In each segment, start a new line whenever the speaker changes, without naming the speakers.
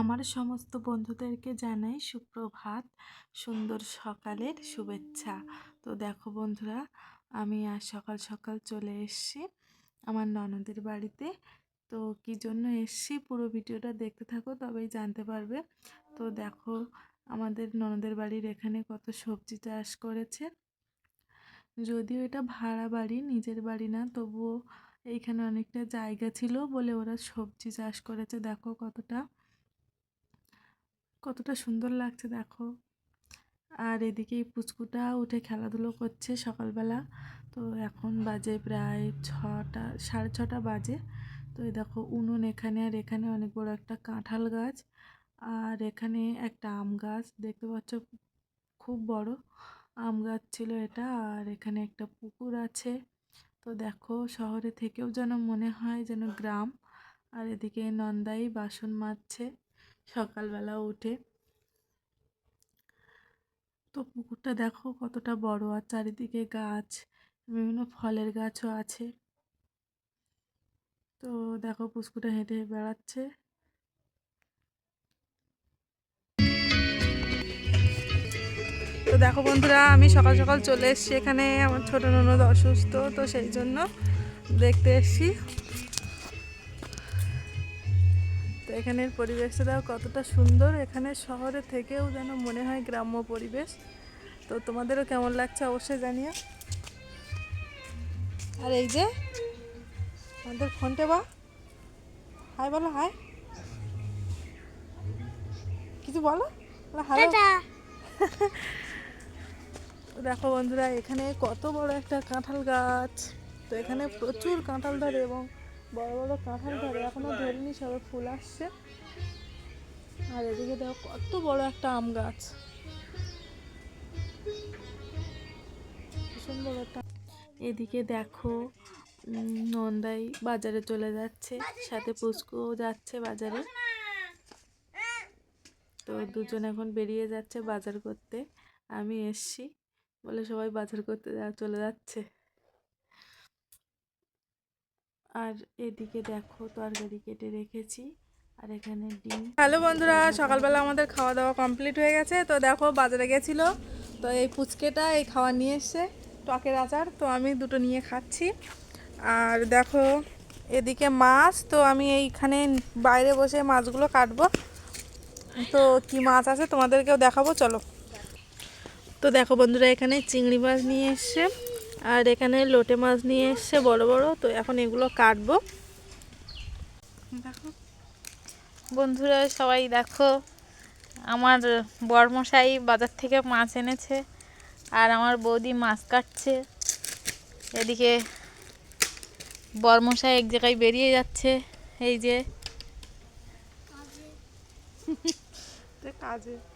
আমার সমস্ত বন্ধুদেরকে জানাই সুপ্রভাত, সুন্দর সকালের শুভেচ্ছা। তো দেখো বন্ধুরা, আমি আজ সকাল সকাল চলে এসেছি আমার ননদের বাড়িতে। তো কী জন্য এসেছি পুরো ভিডিওটা দেখতে থাকো, তবেই জানতে পারবে। তো দেখো, আমাদের ননদের বাড়ির এখানে কত সবজি চাষ করেছে। যদিও এটা ভাড়া বাড়ি, নিজের বাড়ি না, তবুও এইখানে অনেকটা জায়গা ছিল বলে ওরা সবজি চাষ করেছে। দেখো কতটা কতটা সুন্দর লাগছে দেখো। আর এদিকে পুচকুটা উঠে খেলাধুলো করছে সকালবেলা। তো এখন বাজে প্রায় ছটা, সাড়ে ছটা বাজে। তো এই দেখো উনুন এখানে আর এখানে অনেক বড় একটা কাঁঠাল গাছ। আর এখানে একটা আম গাছ, দেখতে পাচ্ছ খুব বড়। আম গাছ ছিল এটা আর এখানে একটা পুকুর আছে। তো দেখো শহরে থেকেও যেন মনে হয় যেন গ্রাম। আর এদিকে নন্দাই বাসন মাজছে। সকালবেলা উঠে। তো পুকুরটা দেখো কতটা বড় আর চারিদিকে গাছ, বিভিন্ন ফলের গাছও আছে। তো দেখো পুষ্কুটা হেঁটে বেড়াচ্ছে। তো দেখো বন্ধুরা, আমি সকাল সকাল চলে এসেছি এখানে, আমার ছোটো ননদ অসুস্থ, তো সেই জন্য দেখতে এসেছি। এখানের পরিবেশটা দেখো কতটা সুন্দর। এখানে শহরে থেকেও যেন মনে হয় গ্রাম্য পরিবেশ। তো তোমাদেরও কেমন লাগছে অবশ্যই জানিও। আর এই যে আমাদের ফোনটে বা হাই বলো হাই। কিছু বলো? হ্যালো দেখো বন্ধুরা এখানে কত বড় একটা কাঁঠাল গাছ। তো এখানে প্রচুর কাঁঠাল ধরে এবং বড় বড় কাঁঠাল ধরে, এখনও ধরেনি, সবে ফুল আসছে। আর এদিকে দেখো কত বড় একটা আম গাছ। ভীষণ এদিকে দেখো নন্দাই বাজারে চলে যাচ্ছে, সাথে পুচকুও যাচ্ছে বাজারে। তো দুজন এখন বেরিয়ে যাচ্ছে বাজার করতে। আমি এসছি, বলে সবাই বাজার করতে চলে যাচ্ছে। আর এদিকে দেখো তরকারি কেটে রেখেছি আর এখানে ডিম। হ্যালো বন্ধুরা, সকালবেলা আমাদের খাওয়া দাওয়া কমপ্লিট হয়ে গেছে। তো দেখো বাজারে গেছিল, তো এই ফুচকেটা এই খাওয়া নিয়ে এসছে, টকের আচার। তো আমি দুটো নিয়ে খাচ্ছি। আর দেখো এদিকে মাছ, তো আমি এইখানে বাইরে বসে মাছগুলো কাটবো। তো কি মাছ আছে তোমাদেরকেও দেখাবো, চলো। তো দেখো বন্ধুরা, এখানে চিংড়ি মাছ নিয়ে এসছে। আর এখানে লোটে মাছ নিয়ে এসছে বড় বড় তো এখন এগুলো কাটবো। দেখো।
বন্ধুরা সবাই দেখো আমার বরমশাই বাজার থেকে মাছ এনেছে আর আমার বৌদি মাছ কাটছে। এদিকে বরমশাই এক জায়গায় বেরিয়ে যাচ্ছে এই যে।
কাজে।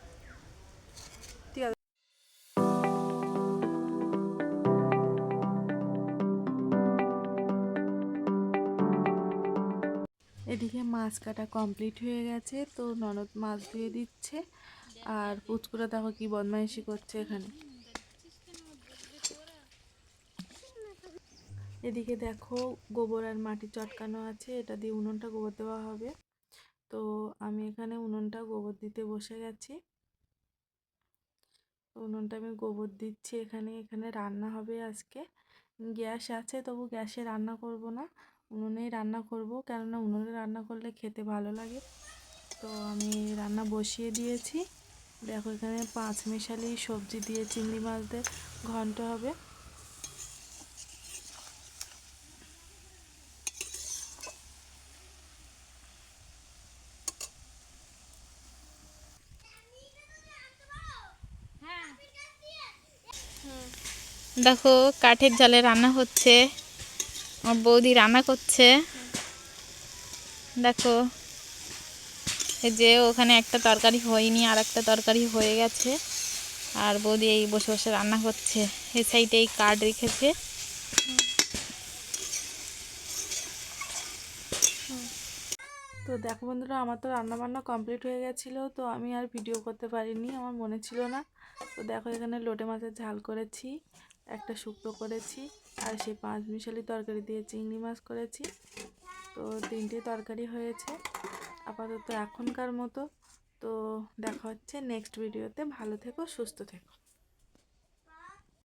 এদিকে মাছ কাটা কমপ্লিট হয়ে গেছে, তো ননদ মাছ ধুয়ে দিচ্ছে। আর পুচকুরা দেখো কি বদমাইশি করছে এখানে। এদিকে দেখো গোবর আর মাটি চটকানো আছে, এটা দিয়ে উনুনটা গোবর দেওয়া হবে। তো আমি এখানে উনুনটা গোবর দিতে বসে গেছি। উনুনটা আমি গোবর দিচ্ছি এখানে এখানে রান্না হবে আজকে। গ্যাস আছে, তবু গ্যাসে রান্না করব না। উনুনেই রান্না করব। কেননা উনুনে রান্না করলে খেতে ভালো লাগে। তো আমি রান্না বসিয়ে দিয়েছি। দেখো, এখানে পাঁচ মিশালি সবজি দিয়ে চিংড়ি মাছ দিয়ে ঘন্ট হবে।
দেখো, কাঠের জালে রান্না হচ্ছে। আমার বৌদি রান্না করছে। দেখো, এই যে ওখানে একটা তরকারি হয়নি, আর একটা তরকারি হয়ে গেছে। আর বৌদি এই বসে বসে রান্না করছে। এই সাইডে এই কাঠ রেখেছে।
তো দেখো বন্ধুরা, আমার তো রান্না বান্না কমপ্লিট হয়ে গেছিল, তো আমি আর ভিডিও করতে পারিনি, আমার মনে ছিল না। তো দেখো এখানে লোটে মাছের ঝাল করেছি, একটা শুক্তো করেছি। আর সেই পাঁচ মিশালি তরকারি দিয়ে চিংড়ি মাছ করেছি। তো তিনটে তরকারি হয়েছে। আপাতত এখনকার মতো। তো দেখা হচ্ছে নেক্সট ভিডিওতে। ভালো থেকো, সুস্থ থেকো।